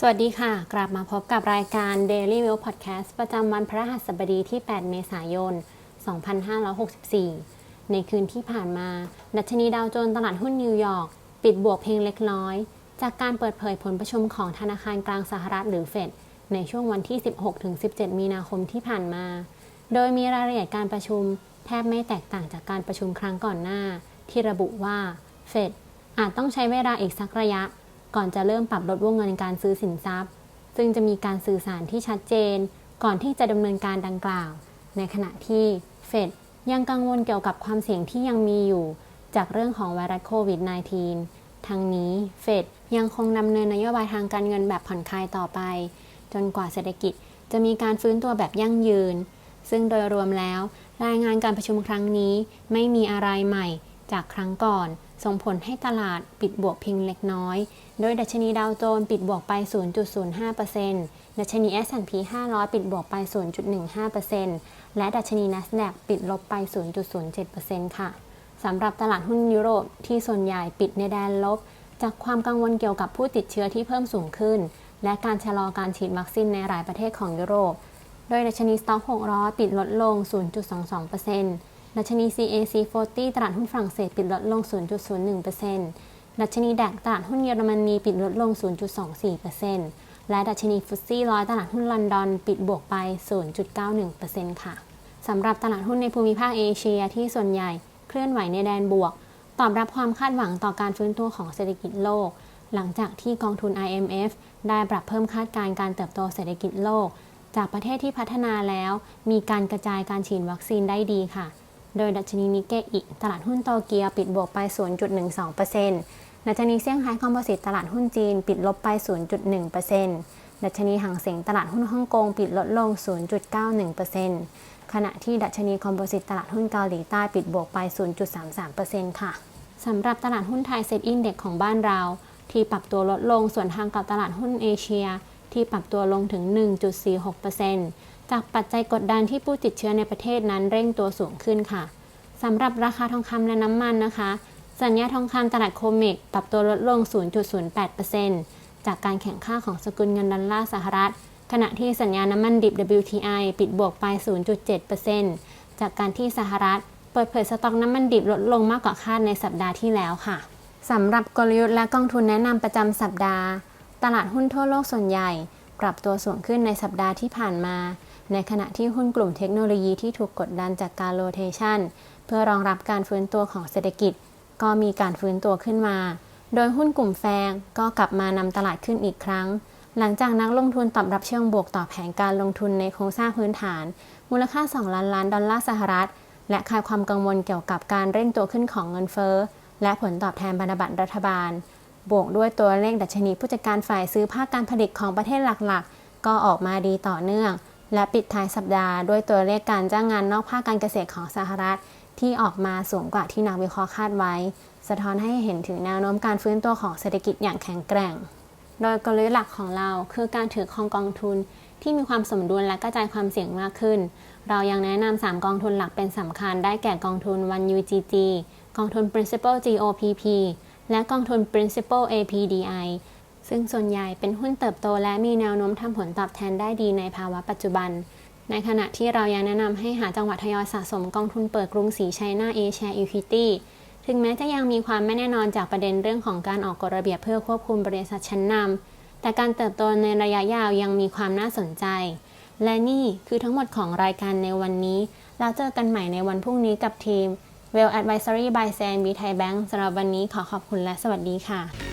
สวัสดีค่ะ กลับมาพบกับรายการ Daily View Podcast ประจำวันพระหัสบดีที่ 8 เมษายน 2564 ในคืนที่ผ่านมา ดัชนีดาวโจนส์ตลาดหุ้นนิวยอร์กปิดบวกเพียงเล็กน้อย จากการเปิดเผยผลประชุมของธนาคารกลางสหรัฐหรือเฟดในช่วงวันที่ 16-17 มีนาคมที่ผ่านมา โดยมีรายละเอียดการประชุม แทบไม่แตกต่างจากการประชุมครั้งก่อนหน้า ที่ระบุว่าเฟดอาจต้องใช้เวลาอีกสักระยะ ก่อนจะเริ่มปรับลดวงเงินการซื้อสินทรัพย์ ซึ่งจะมีการสื่อสารที่ชัดเจน ก่อนที่จะดำเนินการดังกล่าว ในขณะที่เฟดยังกังวลเกี่ยวกับความเสี่ยงที่ยังมีอยู่ จากเรื่องของไวรัสโควิด -19 ทั้งนี้เฟดยังคงดำเนินนโยบายทางการเงินแบบผ่อนคลายต่อไป จนกว่าเศรษฐกิจจะมีการฟื้นตัวแบบยั่งยืน ซึ่งโดยรวมแล้ว รายงานการประชุมครั้งนี้ไม่มีอะไรใหม่ จากครั้งก่อน ส่งผลให้ตลาดปิดบวกเพียงเล็กน้อย โดยดัชนีดาวโจนส์ปิดบวกไป 0.05%ดัชนี S&P 500 ปิดบวกไป 0.15%และดัชนี NASDAQ ปิดลบไป 0.07%ค่ะสำหรับตลาดหุ้นยุโรปที่ส่วนใหญ่ปิดในแดนลบ จากความกังวลเกี่ยวกับผู้ติดเชื้อที่เพิ่มสูงขึ้น และการชะลอการฉีดวัคซีนในหลายประเทศของยุโรป โดยดัชนีสต็อก600 ปิดลดลง 0.22% ดัชนี CAC 40 ตลาดหุ้นฝรั่งเศสปิดลดลง 0.01%ดัชนีแดกตลาดหุ้นเยอรมนีปิดลดลง 0.24%และดัชนีฟุตซี่ร้อยตลาดหุ้นลอนดอนปิดบวกไป 0.91%ค่ะ สำหรับตลาดหุ้นในภูมิภาคเอเชียที่ส่วนใหญ่เคลื่อนไหวในแดนบวก ตอบรับความคาดหวังต่อการฟื้นตัวของเศรษฐกิจโลก หลังจากที่กองทุน IMF ได้ปรับเพิ่มคาดการณ์การเติบโตเศรษฐกิจโลก จากประเทศที่พัฒนาแล้ว มีการกระจายการฉีดวัคซีนได้ดีค่ะ โดยดัชนีนิเกอิ ตลาดหุ้นโตเกียวปิดบวกไป 0.12%ดัชนีเซี่ยงไฮ้คอมโพสิตตลาดหุ้นจีนปิดลบไป 0.1%ดัชนีห่างเส็งตลาดหุ้นฮ่องกงปิดลดลง 0.91%ขณะที่ดัชนีคอมโพสิตตลาดหุ้นเกาหลีใต้ปิดบวกไป 0.33%ค่ะ สำหรับตลาดหุ้นไทยเซ็ตอินเด็กของบ้านเรา ที่ปรับตัวลดลงส่วนทางกับตลาดหุ้นเอเชีย ที่ปรับตัวลงถึง 1.46% จากปัจจัยกดดันที่ผู้ติดเชื้อในประเทศนั้นเร่งตัวสูงขึ้นค่ะสำหรับราคาทองคำและน้ำมันนะคะ สัญญาทองคำตลาดโคเมกปรับตัวลดลง 0.08%จากการแข่งข้าของสกุลเงินดอลลาร์สหรัฐ ขณะที่สัญญาน้ำมันดิบ WTI ปิดบวกไป 0.7%จากการที่สหรัฐ เปิดเผยสต็อกน้ำมันดิบลดลงมากกว่าคาดในสัปดาห์ที่แล้วค่ะสำหรับกลยุทธ์และกองทุนแนะนำประจำสัปดาห์ ตลาดหุ้นทั่วโลกส่วนใหญ่ ปรับตัวสูงขึ้นในสัปดาห์ที่ผ่านมา ในขณะที่หุ้นกลุ่มเทคโนโลยีที่ถูกกดดันจากการโลเทชันเพื่อรองรับการฟื้นตัวของเศรษฐกิจ ก็มีการฟื้นตัวขึ้นมา โดยหุ้นกลุ่มแฟงก็กลับมานำตลาดขึ้นอีกครั้ง หลังจากนักลงทุนตอบรับเชิงบวกต่อแผนการลงทุนในโครงสร้างพื้นฐาน มูลค่า 2 ล้านล้านดอลลาร์สหรัฐ และคลายความกังวลเกี่ยวกับการเร่งตัวขึ้นของเงินเฟ้อและผลตอบแทนพันธบัตรรัฐบาล บวกด้วยตัวเลขดัชนีผู้จัดการฝ่ายซื้อภาคการผลิตของประเทศหลักๆ ก็ออกมาดีต่อเนื่อง และปิดท้ายสัปดาห์ด้วยตัวเลขการจ้างงานนอกภาคการเกษตรของสหรัฐ ที่ออกมาสูงกว่าที่นักวิเคราะห์คาดไว้ สะท้อนให้เห็นถึงแนวโน้มการฟื้นตัวของเศรษฐกิจอย่างแข็งแกร่ง โดยกลยุทธ์หลักของเราคือการถือครองกองทุนที่มีความสมดุลและกระจายความเสี่ยงมากขึ้น เรายังแนะนำ3กองทุนหลักเป็นสำคัญได้แก่กองทุน 1 UGG กองทุน Principal GOPP และกองทุน Principal APDI ซึ่งส่วนใหญ่เป็นหุ้นเติบโตและมีแนวโน้มทำผลตอบแทนได้ดีในภาวะปัจจุบัน ในขณะที่เรายังแนะนำให้หาจังหวะทยอยสะสมกองทุนเปิดกรุงศรีไชัยนาเอเชียอีควิตี้ถึงแม้จะยังมีความไม่แน่นอนจากประเด็นเรื่องของการออกกฎระเบียบเพื่อควบคุมบริษัทชั้นนำแต่การเติบโตในระยะยาวยังมีความน่าสนใจ และนี่คือทั้งหมดของรายการในวันนี้ แล้วเจอกันใหม่ในวันพรุ่งนี้กับทีม Well Advisory by Sam B Thai Bank สำหรับวันนี้ขอขอบคุณและสวัสดีค่ะ